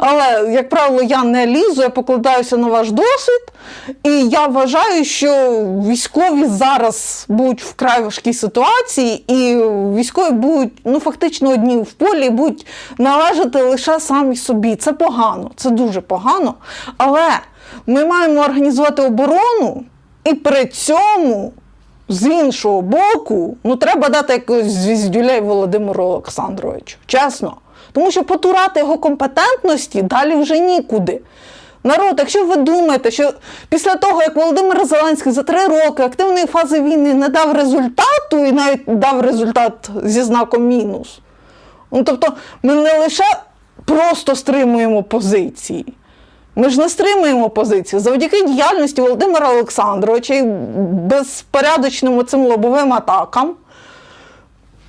Але, як правило, я не лізу, я покладаюся на ваш досвід. І я вважаю, що військові зараз будуть в край важкій ситуації, і військові будуть ну, фактично одні в полі, і будуть належати лише самі собі. Це погано, це дуже погано. Але ми маємо організувати оборону, і при цьому. З іншого боку, ну треба дати якогось звіздюлей Володимиру Олександровичу. Чесно. Тому що потурати його компетентності далі вже нікуди. Народ, якщо ви думаєте, що після того, як Володимир Зеленський за три роки активної фази війни не дав результату і навіть дав результат зі знаком мінус, ну тобто ми не лише просто стримуємо позиції. Ми ж не стримуємо позицію завдяки діяльності Володимира Олександровича і безпорядочним оцим лобовим атакам,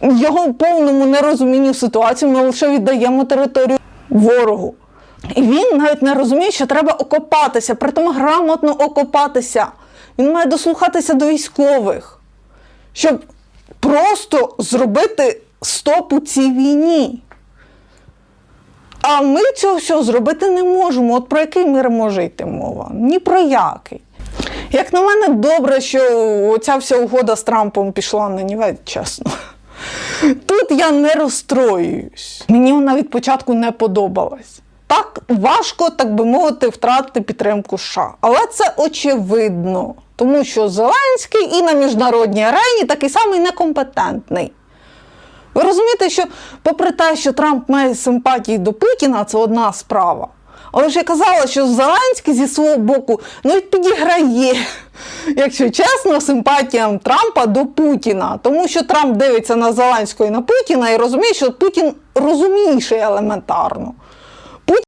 його повному нерозумінню ситуації ми лише віддаємо територію ворогу. І він навіть не розуміє, що треба окопатися, притом грамотно окопатися. Він має дослухатися до військових, щоб просто зробити стоп у цій війні. А ми цього всього зробити не можемо. От про який мир може йти мова? Ні про який. Як на мене, добре, що оця вся угода з Трампом пішла на нівець, чесно. Тут я не розстроююсь. Мені вона від початку не подобалась. Так важко, так би мовити, втратити підтримку США. Але це очевидно, тому що Зеленський і на міжнародній арені такий самий некомпетентний. Ви розумієте, що попри те, що Трамп має симпатії до Путіна, це одна справа. Але ж я казала, що Зеленський зі свого боку ну, підіграє, якщо чесно, симпатіям Трампа до Путіна. Тому що Трамп дивиться на Зеленського і на Путіна і розуміє, що Путін розумніший елементарно.